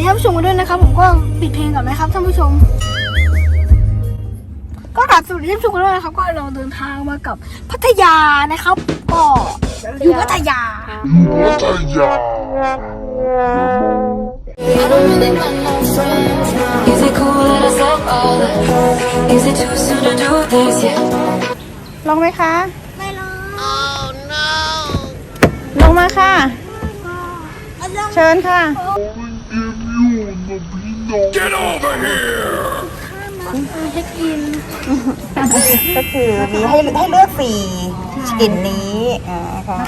ดีท่านผู้ชมกันด้วยนะครับ ผมก็ปิดเพลงก่อนนะครับท่านผู้ชม ก็กราบสวัสดีท่านผู้ชมกันด้วยนะครับ ก็เราเดินทางมากับพัทยานะครับ ก็อยู่พัทยา I don't really got no friends. Is it cool that I said all that? Is it too soon to do this yet? ลงไหมคะ ไม่ลงลงมาค่ะ เชิญค่ะ เช็คอินก็คือมีให้ให้เลือกสี่กลิ่นนี้อ่าค่ะ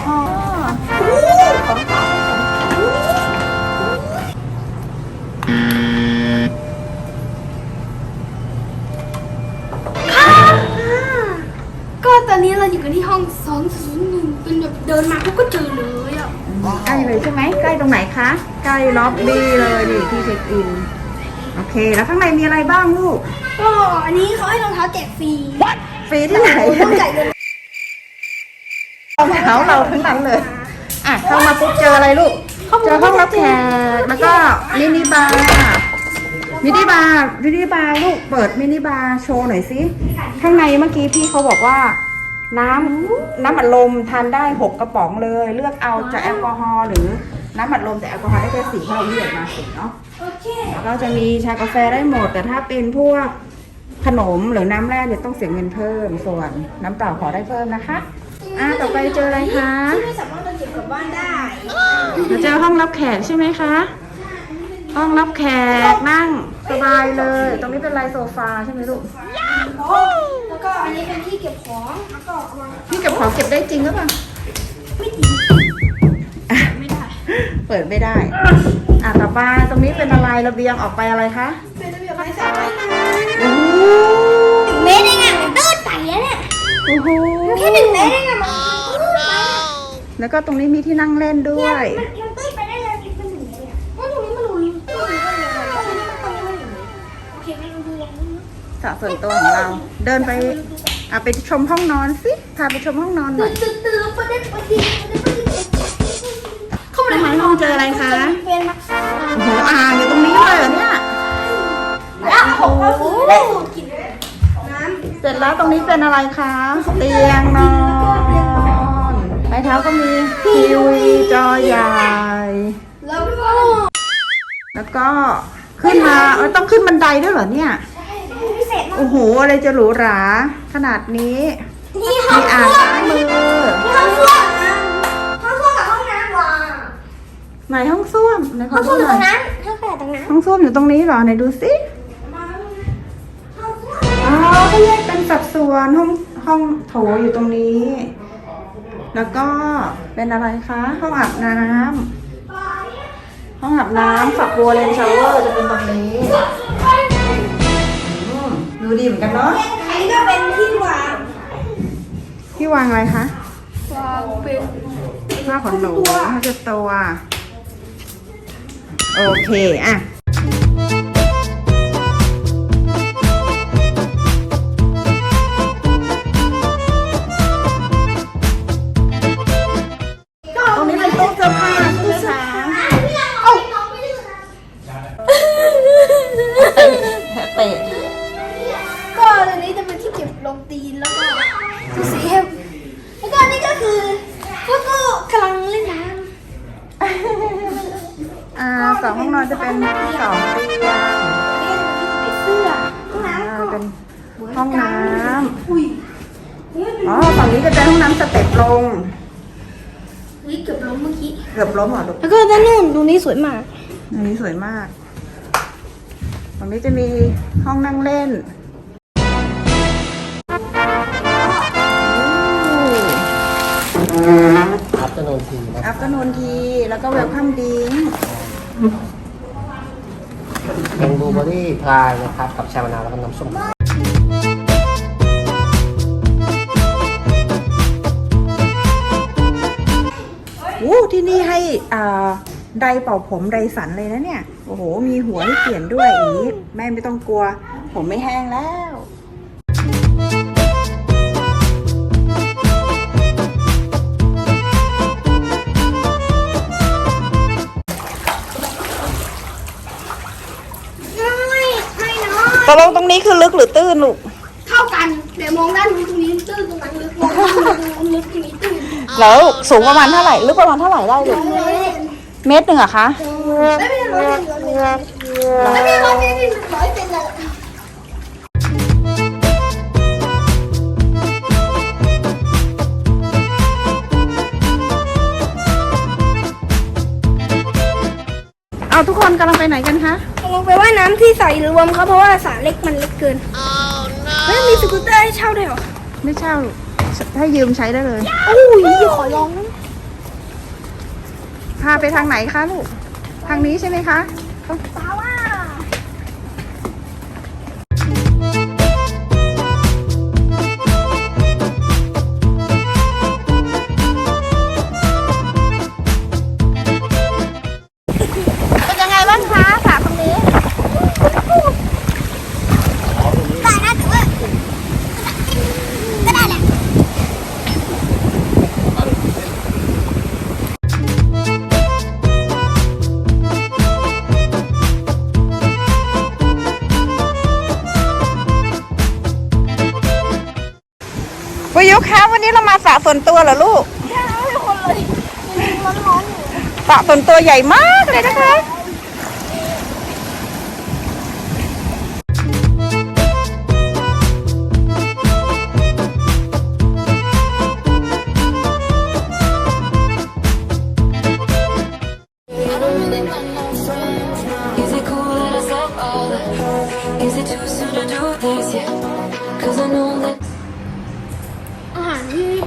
ก็ตอนนี้เราอยู่กันที่ห้อง 201 เป็นแบบเดินมาปุ๊บก็เจอเลยอะ ใกล้เลยใช่ไหมใกล้ตรงไหนคะ ใกล้ล็อบบี้เลยนี่ที่เช็คอิน โอเค แล้วข้างในมีอะไรบ้างลูก ก็อันนี้เขาให้รองเท้าแจกฟรีฟรีที่ไหนต้องจ่ายเงินรองเท้าเราทั้งนั้นเลย อะเข้ามาปุ๊บเจออะไรลูก เจอห้องรับแขกแล้วก็มินิบาร์มินิบาร์มินิบาร์ลูกเปิดมินิบาร์โชว์หน่อยสิ ข้างในเมื่อกี้พี่เขาบอกว่า น้ำน้ำอัดลมทานได้หกกระป๋องเลย เลือกเอาจะแอลกอฮอล์หรือน้ำอัดลมแต่แอลกอฮอล์ได้แค่สี่เพราะเราเลือกมาสี่เนาะโอเค แล้วก็จะมีชากาแฟได้หมด แต่ถ้าเป็นพวกขนมหรือน้ำแร่เนี่ยต้องเสียเงินเพิ่ม ส่วนน้ำเปล่าขอได้เพิ่มนะคะ อะต่อไปเจออะไรคะ ที่ไม่สามารถจะเก็บกลับบ้านได้เราเจอห้องรับแขกใช่ไหมคะ ห้องรับแขกนั่งสบายเลย ตรงนี้เป็นลายโซฟาใช่ไหมลูก แล้วก็อันนี้เป็นที่เก็บของแล้วก็วางพี่เก็บของเก็บได้จริงหรือเปล่า ไม่จริงไม่ได้ เปิดไม่ได้ อะต่อไปตรงนี้เป็นอะไรระเบียงออกไปอะไรคะเป็นระเบียบไม้สระว่ายน้โอ้โหำเมตรเองอะมันตื้นไปแล้วเนี่ยโอ้โหแค่หนึ่งเมตรเองอะมันตื้นไปอะแล้วก็ตรงนี้มีที่นั่งเล่นด้วยมันมันตื้นไปได้เลยเป็นหนึ่งเมตรอะเพราะตรงนี้มันหลุนตื้นไปได้เลยตรงนี้มันตรงนี้มันหนึ่งเมตรโอเคงั้นเราดูลองดูนะสระส่วนตัวของเรา เดินไปอะไปชมห้องนอนสิพาไปชมห้องนอนหน่ตื่อยนตื่นตื่นประเด็นประเด็นประเด็นประเด็นเข้ามาข้างในห้องเจออะไรคะ เป็นนะ โอ้โหอ่างอยู่ตรงนี้เลยเหรอเนี่ย แล้วผมก็คือกินน้ำเสร็จแล้วตรงนี้เป็นอะไรคะ เตียงนอนไม้เท้าก็มีทีวีจอใหญ่ แล้วก็แล้วก็ขึ้นมาเออต้องขึ้นบันไดด้วยเหรอเนี่ย พิเศษมากโอ้โห อะไรจะหรูหรา ขนาดนี้ นี่ห้อมีงอ่างล้างมือห้องส้ว ไหนห้องส้วมไหนขห้อองดูส้วมอหยู่น่ตอรงยนั้นห้องแฝดตรงนั้นห้องส้วมอยู่ตรงนี้เหรอไหนดูสิห้องส้วมอ๋อก็แยกเป็นสัดส่วนห้องห้องโถอยู่ตรงนี้ แล้วก็เป็นอะไรคะห้องอาบน้ำห้องอาบน้ำฝักบัวเลนชาวเวอร์จะเป็นตรงนี้อืมดูดีเหมือนกันเนาะอันนี้ก็เป็นที่วางที่วางอะไรคะวางเป็นผ้าขนหนูผ้าเช็ดตัว โอเค อะ ห้องน้อุ้ยำอ๋อฝั่งนี้จะเป็นห้องน้ำสเต็ปลงอุ้ยเกือบล้มเมื่อกี้ เกือบล้มเหรอลูกแล้วก็ด้านนู้นตรงนี้สวยมาก อันนี้สวยมากฝั่งนี้จะมีห้องนั่งเล่นอัพจำนวนทีนะอัปเตอร์นูนทีแล้วก็เวลคัมดิ้งเป็นบลูเบอรี่พลายนะครับ กับชามะนาวแล้วก็น้ำส้ม ไดร์เป่าผมไดสันเลยนะเนี่ย โอ้โห มีหัวให้เปลี่ยนด้วยอย่างนี้แม่ไม่ต้องกลัว ผมไม่แห้งแล้วตกลงตรงนี้คือลึกหรือตื้นลูก เท่ากันเดี๋ยวมองด้านนู้นตรงนี้ตื้นตรงนั้นลึกมองด้านนู้นตรงนั้นลึกตรงนี้ตื้นแล้วสูงประมาณเท่าไหร่ ลึกประมาณเท่าไหร่ได้ลูกร้อยเซน เมตรหนึ่งเหรอะคะ ไม่เป็นร้อยเซนร้อยเซนไม่เป็นร้อยเซนร้อยเซนเลยเอาทุกคนกำลังไปไหนกันคะ ลงไปว่ายน้ำที่ใส่รวมครับเพราะว่าสระเล็กมันเล็กเกินแล้วมีสกูตเตอร์ให้เช่าด้วยเหรอ ไม่เช่าลูกให้ยืมใช้ได้เลย โอ้ยขอลองนะ พาไปทางไหนคะลูก ทางนี้ใช่ไหมคะตาวา คะ วันนี้เรามาสระส่วนตัวเหรอลูกแค่คนเลยร้อนๆอยู่สระส่วนตัวใหญ่มากเลยนะคะ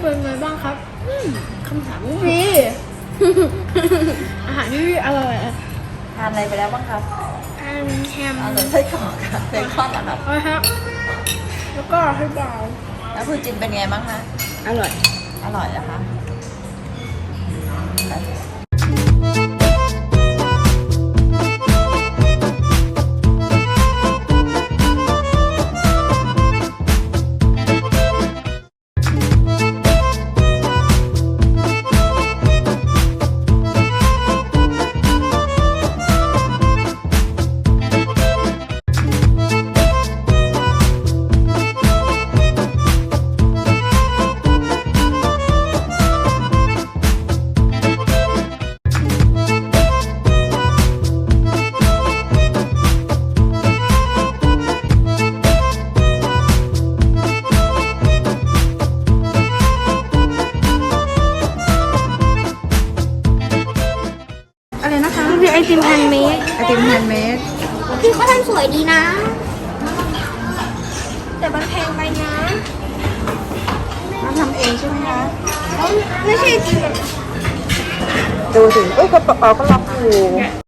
เป็นไงบ้างครับคำถามนี้ อาหารที่นี่อร่อยทานอะไรไปแล้วบ้างครับอันแฮมไส้กรอกค่ะไส้กรอกครับเอาครับ แล้วก็ให้เบาแล้วคุณจินเป็นไงบ้างคะ อร่อย อร่อยนะคะ ติมแฮนด์เมดไอติมแฮนด์เมดคือเขาทำสวยดีนะ แต่มันแพงไปนะมาทำเองใช่ไหมคะเขาไม่ใช่ไอติมแบบดูสิเอ้ยกระเป๋าก็ล็อกอยู่